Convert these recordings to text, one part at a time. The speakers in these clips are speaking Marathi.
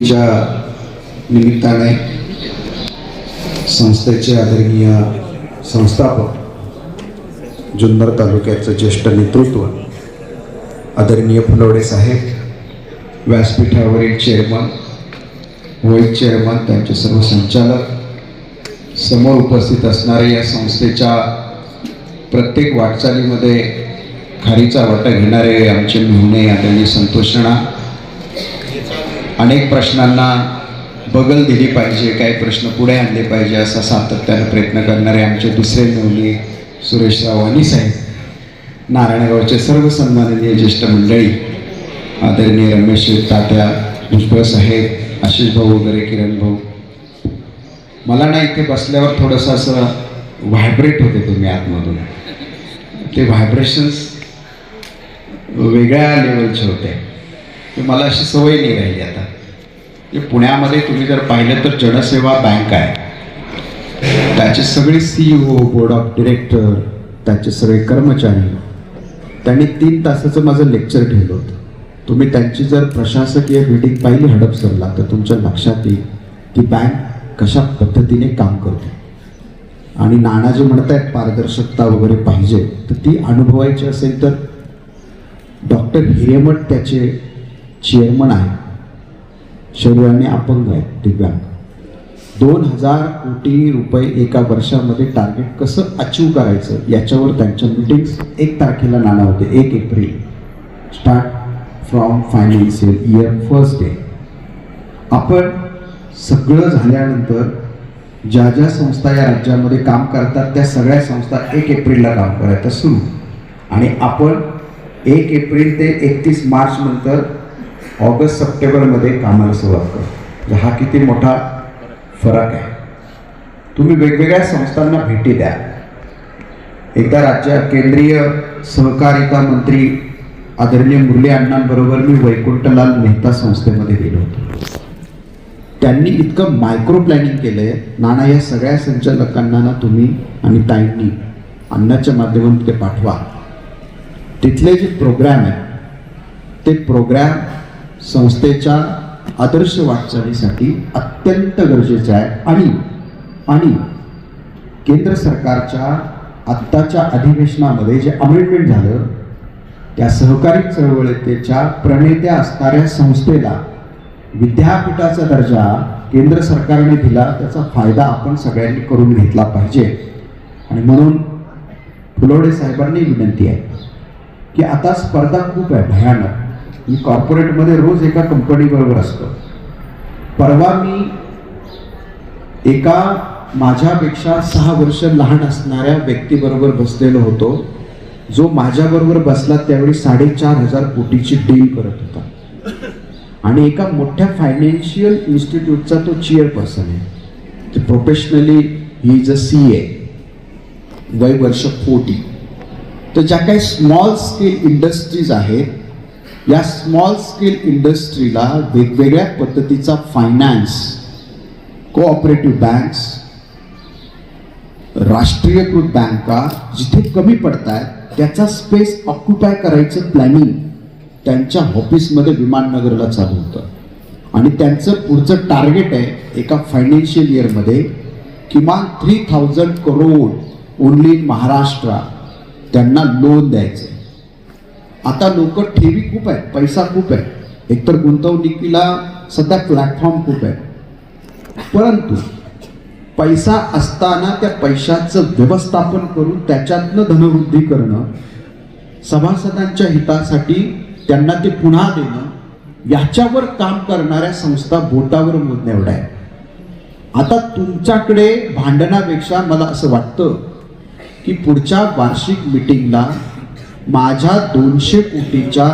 च्या निमित्ताने संस्थेचे आदरणीय संस्थापक जुन्नर तालुक्याचं ज्येष्ठ नेतृत्व आदरणीय फुलवडे साहेब व्यासपीठावरील चेअरमन व्हाईस चेअरमन त्यांचे सर्व संचालक समोर उपस्थित असणारे या संस्थेच्या प्रत्येक वाटचालीमध्ये खारीचा वाटा घेणारे आमचे मेहुणे आदरणीय संतोष राणा अनेक प्रश्नांना बगल दिली पाहिजे काही प्रश्न पुढे आणले पाहिजे असा सातत्यानं प्रयत्न करणारे आमचे दुसरे मेहुणे सुरेशराव रावानी साहेब नारायणगावचे सर्व सन्माननीय ज्येष्ठ मंडळी आदरणीय रमेश तात्या भुजबळ साहेब आशिष भाऊ वगैरे किरण भाऊ. मला ना इथे बसल्यावर थोडंसं असं व्हायब्रेट होते तुम्ही आतमधून. ते व्हायब्रेशन्स वेगळ्या लेवलचे होते. की मला अशी सवय नाही राहिली आता. की पुण्यामध्ये तुम्ही जर पाहिलं तर जनसेवा बँक आहे. त्याचे सगळे C O board of director त्याचे सगळे कर्मचारी त्यांनी तीन तासाचं माझं लेक्चर ठेवलं होतं. तुम्ही त्यांची जर प्रशासकीय बिल्डिंग पाहिली हडपसरला तर तुमच्या लक्षात येईल की बँक कशा पद्धतीने काम करते. आणि नाना जे म्हणत आहेत पारदर्शकता वगैरे पाहिजे तर ती अनुभवायची असेल तर डॉक्टर हिरेमठ त्याचे चेअरमन आहेत शरीराने अपंग आहेत दिव्यांग. दोन हजार कोटी रुपये एका वर्षामध्ये टार्गेट कसं अचीव करायचं याच्यावर त्यांच्या मिटिंग्स एक तारखेला नाणं होते एक April. Start from financial year first day आपण सगळं झाल्यानंतर ज्या ज्या संस्था या राज्यामध्ये काम करतात त्या सगळ्या संस्था एक एप्रिलला काम करायचं सुरू. आणि आपण एक एप्रिल ते एकतीस मार्च नंतर ऑगस्ट सप्टेंबरमध्ये कामाला सुरुवात करतो म्हणजे हा किती मोठा फरक आहे. तुम्ही वेगवेगळ्या संस्थांना भेटी द्या. एकदा राज्य केंद्रीय सहकारिता मंत्री आदरणीय मुरली अण्णांबरोबर मी वैकुंठलाल मेहता संस्थेमध्ये गेलो होतो. त्यांनी इतकं मायक्रो प्लॅनिंग केलं आहे नाना या सगळ्या संचालकांना ना तुम्ही आणि ताईंनी अन्नाच्या माध्यमातून ते पाठवा. तिथले जे प्रोग्रॅम आहेत ते प्रोग्रॅम संस्थेच्या आदर्श वाटचालीसाठी अत्यंत गरजेचे आहे. आणि आणि केंद्र सरकारच्या आत्ताच्या अधिवेशनामध्ये जे अमेंडमेंट झालं त्या सहकारी चळवळीतेच्या प्रणेत्या असणाऱ्या संस्थेला विद्यापीठाचा दर्जा केंद्र सरकारने दिला त्याचा फायदा आपण सगळ्यांनी करून घेतला पाहिजे. आणि म्हणून फुलवडे साहेबांनी विनंती आहे की आता स्पर्धा खूप आहे भयानक. मी कॉर्पोरेटमध्ये रोज एका कंपनीबरोबर असतो. परवा मी एका माझ्यापेक्षा सहा वर्ष लहान असणाऱ्या व्यक्तीबरोबर बसलेलो होतो. जो माझ्याबरोबर बसला त्यावेळी साडेचार हजार कोटीची डील करत होता. आणि एका मोठ्या फायनान्शियल इन्स्टिट्यूटचा तो चेअरपर्सन आहे. ते professionally he is a C A वय वर्ष फोर्टी. तर ज्या काही स्मॉल स्केल इंडस्ट्रीज आहेत या स्मॉल स्केल इंडस्ट्रीला वेगवेगळ्या पद्धतीचा फायनान्स कोऑपरेटिव्ह बँक्स राष्ट्रीयकृत बँका जिथे कमी पडत आहेत त्याचा स्पेस ऑक्युपाय करायचं प्लॅनिंग त्यांच्या ऑफिसमध्ये विमाननगरला चालू होतं. आणि त्यांचं पुढचं टार्गेट आहे एका फायनान्शियल इयरमध्ये किमान three thousand crore only Maharashtra त्यांना लोन द्यायचं. आता लोक ठेवी खूप आहेत पैसा खूप आहे. एकतर गुंतवणुकीला सध्या प्लॅटफॉर्म खूप आहे. परंतु पैसा असताना त्या पैशाचं व्यवस्थापन करून त्याच्यातनं धनवृद्धी करणं सभासदांच्या हितासाठी त्यांना ते पुन्हा देणं याच्यावर काम करणाऱ्या संस्था बोटावर मोजण्या एवढ्या आहे आता तुमच्याकडे भांडणापेक्षा मला असं वाटतं की पुढच्या वार्षिक मिटिंगला माझ्या दोनशे कोटीच्या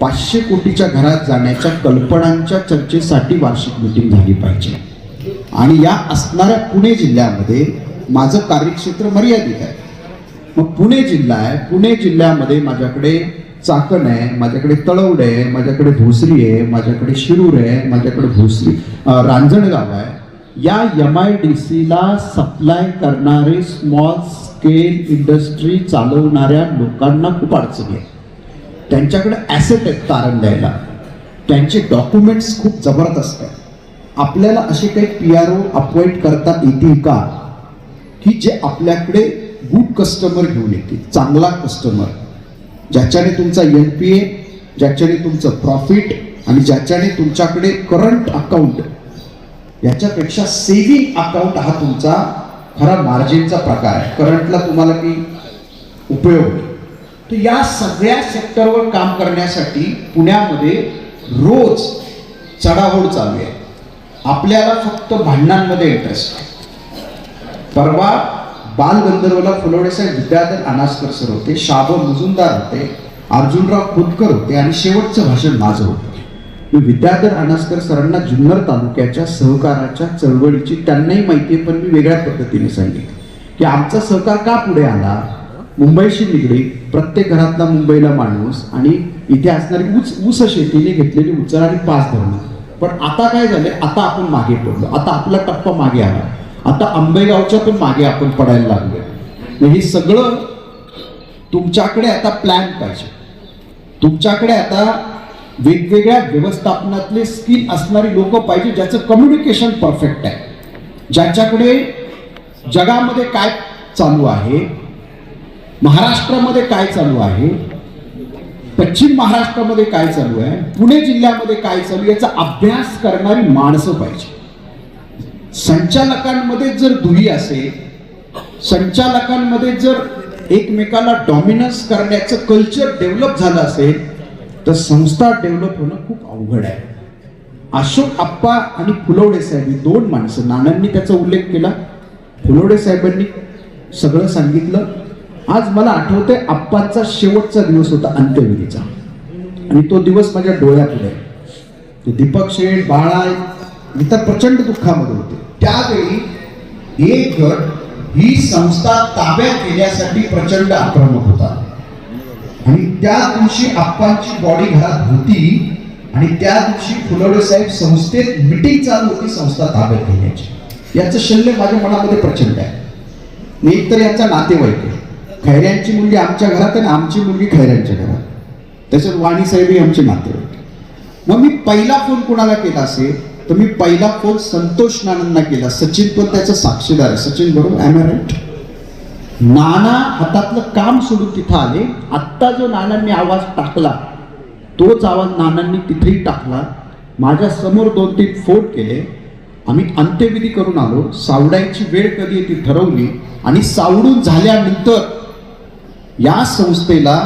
पाचशे कोटीच्या घरात जाण्याच्या कल्पनांच्या चर्चेसाठी वार्षिक मिटिंग झाली पाहिजे. आणि या असणाऱ्या पुणे जिल्ह्यामध्ये माझं कार्यक्षेत्र मर्यादित आहे. मग पुणे जिल्हा आहे. पुणे जिल्ह्यामध्ये माझ्याकडे चाकण आहे माझ्याकडे तळवडे आहे माझ्याकडे भोसरी आहे माझ्याकडे शिरूर आहे माझ्याकडे भोसरी रांजणगाव आहे. या एम आय डी सीला सप्लाय करणारे स्मॉल स्केल इंडस्ट्री चालवणाऱ्या लोकांना खूप अडचणी आहे. त्यांच्याकडे ॲसेट आहेत तारण द्यायला. त्यांचे डॉक्युमेंट्स खूप जबरदस्त आहेत. आपल्याला असे काही पी आर ओ अपॉइंट करता येतील का? की जे आपल्याकडे गुड कस्टमर घेऊन येतील चांगला कस्टमर ज्याच्याने तुमचा एन पी ए ज्याच्याने तुमचं प्रॉफिट आणि ज्याच्याने तुमच्याकडे करंट अकाउंट याच्यापेक्षा सेव्हिंग अकाउंट हा तुमचा खरा मार्जिनचा प्रकार आहे. करंटला तुम्हाला की उपयोग होईल. तर या सगळ्या सेक्टरवर काम करण्यासाठी पुण्यामध्ये रोज चढाओढ चालू आहे. आपल्याला फक्त भांडणांमध्ये इंटरेस्ट आहे. परवा बालगंधर्वला फुलवण्यासाठी विद्याधर अनासकर सर होते शाब मुजुमदार होते अर्जुनराव खुदकर होते आणि शेवटचं भाषण माझं होतं. मी विद्याधर अनासकर सरांना जुन्नर तालुक्याच्या सहकाराच्या चळवळीची त्यांनाही माहिती आहे पण मी वेगळ्या पद्धतीने सांगितलं. की आमचा सहकार का पुढे आला? मुंबईशी निगडीत प्रत्येक घरातला मुंबईला माणूस आणि इथे असणारी ऊस ऊस शेतीने घेतलेली उचल आणि पाच धरणं. पण आता काय झालंय? आता आपण मागे पडलो. आता आपला टप्पा मागे आला. आता आंबेगावच्या पण मागे आपण पडायला लागलो हे सगळं तुमच्याकडे आता प्लॅन पाहिजे. तुमच्याकडे आता वेगवेगळ्या व्यवस्थापनातले स्किल असणारी लोक पाहिजे ज्याचं कम्युनिकेशन परफेक्ट आहे. ज्याच्याकडे जगामध्ये काय चालू आहे महाराष्ट्रामध्ये काय चालू आहे पश्चिम महाराष्ट्रामध्ये काय चालू आहे पुणे जिल्ह्यामध्ये काय चालू आहे याचा अभ्यास करणारी माणसं पाहिजे. संचालकांमध्ये जर दुही असेल संचालकांमध्ये जर एकमेकाला डॉमिनन्स करण्याचं कल्चर डेव्हलप झालं असेल तर संस्था डेव्हलप होणं खूप अवघड आहे. अशोक आप्पा आणि फुलवडे साहेब ही दोन माणसं नानांनी त्याचा उल्लेख केला. फुलवडे साहेबांनी सगळं सांगितलं. आज मला आठवतंय आप्पांचा शेवटचा दिवस होता अंत्यविधीचा. आणि तो दिवस माझ्या डोळ्यापुढे आहे. ते दीपक शेठ बाळा इतर प्रचंड दुःखामध्ये होते. त्यावेळी एक गट ही संस्था ताब्यात घेण्यासाठी प्रचंड आक्रमक होता. आणि त्या दिवशी आप्पांची बॉडी घरात होती आणि त्या दिवशी फुलवडे साहेब संस्थेत मिटिंग चालू होती संस्था ताब्यात घेण्याची. याचं शल्य माझ्या मनामध्ये प्रचंड आहे. मी एकतर यांचा नातेवाईक आहे. खैऱ्यांची मुलगी आमच्या घरात आणि आमची मुलगी खैऱ्यांच्या घरात. त्याच्यात वाणी साहेबही आमचे नातेवाईक. मग मी पहिला फोन कोणाला केला असेल? तर मी पहिला फोन संतोष नानांना केला. सचिन पण त्याचा साक्षीदार आहे. सचिन बरोबर? एम राईट नाना हातातलं काम सोडून तिथं आले. आत्ता जो नानांनी आवाज टाकला तोच आवाज नानांनी तिथेही टाकला. माझ्यासमोर दोन तीन फोट केले. आम्ही अंत्यविधी करून आलो. सावडायची वेळ कधी आहे ती ठरवली आणि सावडून झाल्यानंतर या संस्थेला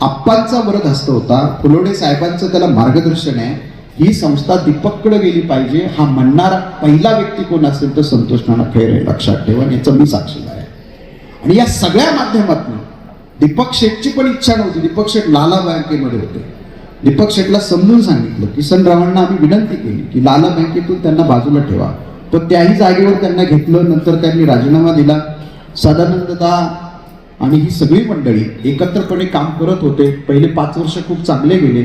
आप्पांचा वरद हस्त होता. फुलोडे साहेबांचं त्याला मार्गदर्शन आहे. ही संस्था दीपककडे गेली पाहिजे. हा म्हणणारा पहिला व्यक्ती कोण असेल तर संतोष नाना खैर आहे. लक्षात ठेवा याचं मी साक्षीदार आहे आणि या सगळ्या माध्यमातून दीपक शेठची पण इच्छा नव्हती. दीपक शेठ लाला बँकेमध्ये होते. दीपक शेठला समजून सांगितलं किसन रावांना आम्ही विनंती केली की लाला बँकेतून त्यांना बाजूला ठेवा. पण त्याही जागेवर त्यांना घेतलं. नंतर त्यांनी राजीनामा दिला. सदानंददा आणि ही सगळी मंडळी एकत्रपणे काम करत होते. पहिले पाच वर्ष खूप चांगले गेले.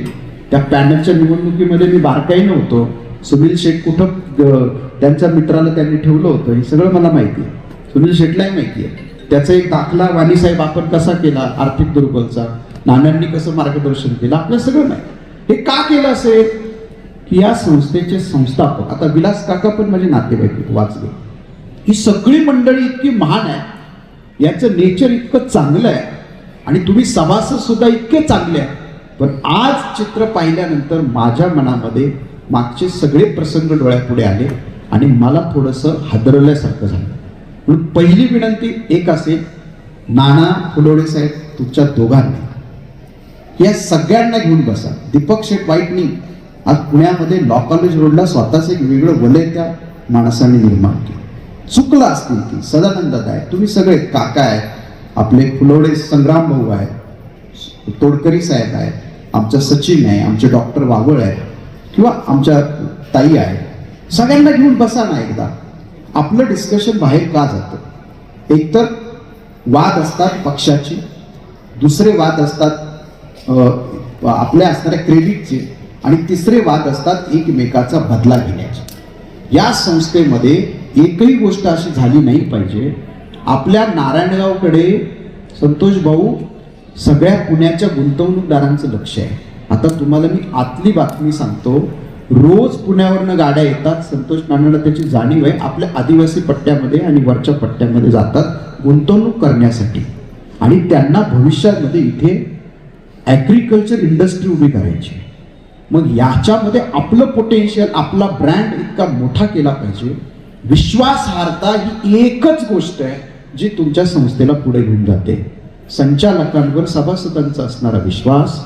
त्या पॅनलच्या निवडणुकीमध्ये मी बारकाई नव्हतो सुनील शेठ कुठं त्यांच्या मित्राला त्यांनी ठेवलं होतं. हे सगळं मला माहिती आहे. सुनील शेठलाही माहिती आहे. त्याचा एक दाखला वाणीसाहेब आपण कसा केला आर्थिक दुर्बलचा? नानांनी कसं मार्गदर्शन केलं? आपलं सगळं नाही हे का केलं असेल? की या संस्थेचे संस्थापक आता विलास काका पण माझे नातेवाईक वाचले. ही सगळी मंडळी इतकी महान आहे. याचं नेचर इतकं चांगलं आहे. आणि तुम्ही सभासद सुद्धा इतके चांगले आहे. पण आज चित्र पाहिल्यानंतर माझ्या मनामध्ये मागचे सगळे प्रसंग डोळ्यापुढे आले आणि मला थोडंसं हादरल्यासारखं झालं. म्हणून पहिली विनंती एक असेल नाना फुलोडे साहेब तुमच्या दोघांनी या सगळ्यांना घेऊन बसा. दीपक शेठ वाईटनी आज पुण्यामध्ये लॉ कॉलेज रोडला स्वतःच एक वेगळं वलय त्या माणसाने निर्माण केलं. चुकलं असतील की सदानंद आहे तुम्ही सगळे काका आहे आपले फुलोडे संग्राम भाऊ आहे तोडकरी साहेब आहे आमचा सचिन आहे आमचे डॉक्टर वावळ आहे किंवा आमच्या ताई आहे सगळ्यांना घेऊन बसा ना एकदा. आपलं डिस्कशन बाहेर का जातं? एकतर वाद असतात पक्षाचे दुसरे वाद असतात आपल्या असणाऱ्या क्रेडिटचे आणि तिसरे वाद असतात एकमेकाचा बदला घेण्याचे. या संस्थेमध्ये एकही गोष्ट अशी झाली नाही पाहिजे. आपल्या नारायणगावकडे संतोष भाऊ सगळ्या पुण्याच्या गुंतवणूकदारांचं लक्ष आहे. आता तुम्हाला मी आतली बातमी सांगतो. रोज पुण्यावरनं गाड्या येतात. संतोष नानाला त्याची जाणीव आहे. आपल्या आदिवासी पट्ट्यामध्ये आणि वरच्या पट्ट्यामध्ये जातात गुंतवणूक करण्यासाठी. आणि त्यांना भविष्यामध्ये इथे ॲग्रिकल्चर इंडस्ट्री उभी करायची मग याच्यामध्ये आपलं पोटेन्शियल आपला ब्रँड इतका मोठा केला पाहिजे. विश्वासार्हता ही एकच गोष्ट आहे जी तुमच्या संस्थेला पुढे घेऊन जाते. संचालकांवर सभासदांचा असणारा विश्वास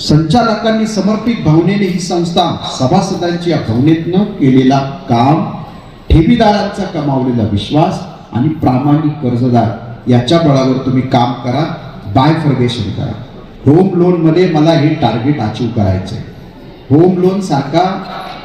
संचालकांनी समर्पित भावनेने ही संस्था सभासदांची या भावनेतनं केलेला काम ठेवीदारांचा कमावलेला विश्वास आणि प्रामाणिक कर्जदार याच्या बळावर तुम्ही काम करा बाय फर्गेशन करा. होम लोनमध्ये मला हे टार्गेट अचीव आहे होम लोन सारखा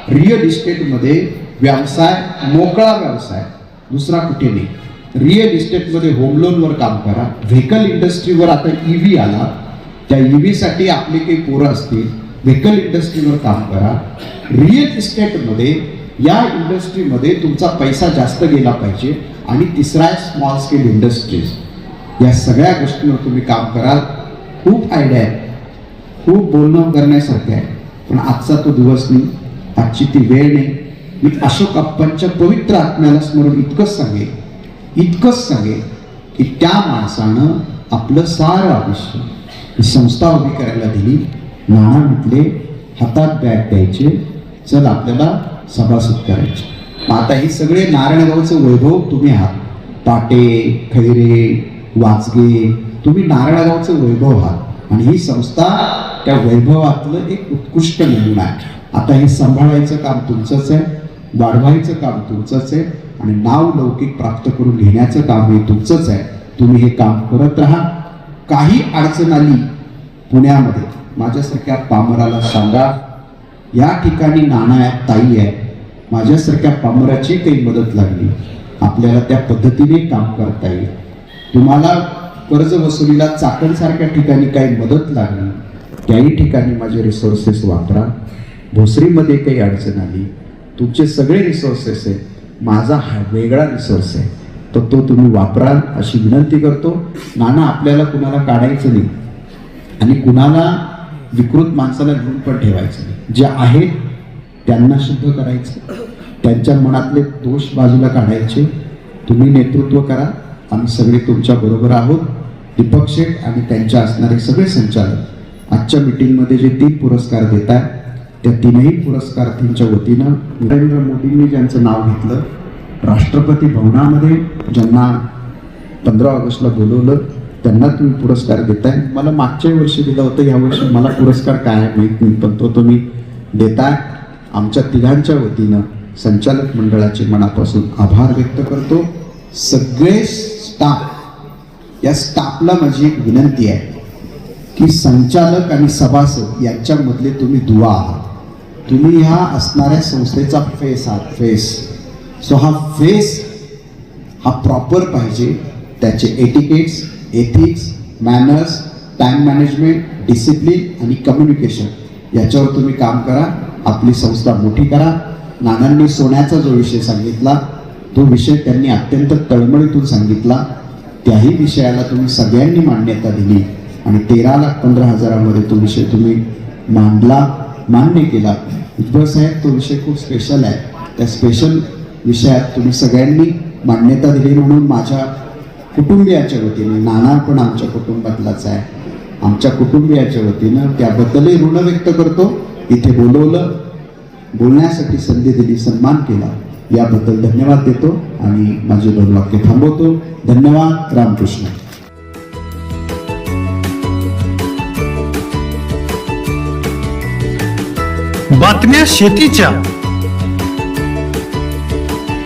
रिअल इस्टेटमध्ये व्यवसाय मोकळा व्यवसाय दुसरा कुठे नाही. रिअल इस्टेटमध्ये होम लोनवर काम करा. व्हेकल इंडस्ट्रीवर आता ईव्ही आला. त्या ईव्ही साठी आपली काही पोरं असतील व्हेकल इंडस्ट्रीवर काम करा. रिअल इस्टेटमध्ये या इंडस्ट्रीमध्ये तुमचा पैसा जास्त गेला पाहिजे आणि तिसरा आहे स्मॉल स्केल इंडस्ट्रीज या सगळ्या गोष्टींवर तुम्ही काम करा. खूप आयडिया आहे. खूप बोलणं करण्यासारखं आहे. पण आजचा तो दिवस नाही. आजची ती वेळ नाही. मी अशोक अप्पांच्या पवित्र आत्म्याला स्मरून इतकंच सांगेन. इतकंच सांगेन की त्या माणसानं आपलं सारं आयुष्य ही संस्था उभी करायला दिली. नाना म्हटले हातात बॅग द्यायचे. चल आपल्याला सभासद करायचे. आता हे सगळे नारायणगावचं वैभव तुम्ही आहात. पाटे खैरे वाचगे तुम्ही नारायणगावचं वैभव आहात. आणि ही संस्था त्या वैभवातलं एक उत्कृष्ट नमुना आहे. आता हे सांभाळायचं काम तुमचंच आहे वाढवायचं काम तुमचंच आहे आणि नाव लौकिक प्राप्त करून घेण्याचं काम हे तुमचंच आहे. तुम्ही हे काम करत राहा. काही अडचण आली पुण्यामध्ये माझ्यासारख्या पामराला सांगा. या ठिकाणी नाना आहे ताई आहे माझ्यासारख्या पामराची काही मदत लागली. आपल्याला त्या पद्धतीने काम करता येईल. तुम्हाला कर्ज वसुलीला चाकणसारख्या ठिकाणी काही मदत लागली त्याही ठिकाणी माझे रिसोर्सेस वापरा. भोसरीमध्ये काही अडचण आली तुमचे सगळे रिसोर्सेस आहेत. माझा हा वेगळा रिसोर्स आहे. तर तो तुम्ही वापराल अशी विनंती करतो. नाना आपल्याला कुणाला काढायचं नाही. आणि कुणाला विकृत माणसाला घेऊन पण ठेवायचं नाही. जे आहेत त्यांना शुद्ध करायचं. त्यांच्या मनातले दोष बाजूला काढायचे. तुम्ही नेतृत्व करा. आम्ही सगळे तुमच्या बरोबर आहोत. दीपक शेठ आणि त्यांच्या असणारे सगळे संचालक आजच्या मिटिंगमध्ये जे तीन पुरस्कार देत आहेत त्या तीनही पुरस्कारार्थींच्या वतीनं नरेंद्र मोदींनी ज्यांचं नाव घेतलं राष्ट्रपती भवनामध्ये ज्यांना पंधरा ऑगस्टला बोलवलं त्यांना तुम्ही पुरस्कार देताय. मला मागच्या वर्षी दिलं होतं या वर्षी मला पुरस्कार काय आहे माहीत नाही पण तो तुम्ही देताय. आमच्या तिघांच्या वतीनं संचालक मंडळाचे मनापासून आभार व्यक्त करतो. सगळे स्टाफ या स्टाफला माझी एक विनंती आहे की संचालक आणि सभासद यांच्यामधले तुम्ही दुवा आहात. तुम्ही ह्या असणाऱ्या संस्थेचा फेस आहात फेस. सो हा फेस हा प्रॉपर पाहिजे. त्याचे etiquettes ethics manners time management discipline आणि कम्युनिकेशन याच्यावर तुम्ही काम करा. आपली संस्था मोठी करा. नानांनी सोन्याचा जो विषय सांगितला तो विषय त्यांनी अत्यंत तळमळीतून सांगितला. त्याही विषयाला तुम्ही सगळ्यांनी मान्यता दिली. आणि तेरा लाख पंधरा हजारामध्ये तो विषय तुम्ही मांडला मान्य केला. उद्धव साहेब तो विषय खूप स्पेशल आहे. त्या स्पेशल विषयात तुम्ही सगळ्यांनी मान्यता दिली म्हणून माझ्या कुटुंबियाच्या वतीने नाना पण आमच्या कुटुंबातलाच आहे. आमच्या कुटुंबियाच्या वतीनं त्याबद्दलही ऋण व्यक्त करतो. इथे बोलवलं बोलण्यासाठी संधी दिली सन्मान केला याबद्दल धन्यवाद देतो आणि माझे दोन वाक्य थांबवतो. धन्यवाद रामकृष्ण. बातम्या शेतीच्या.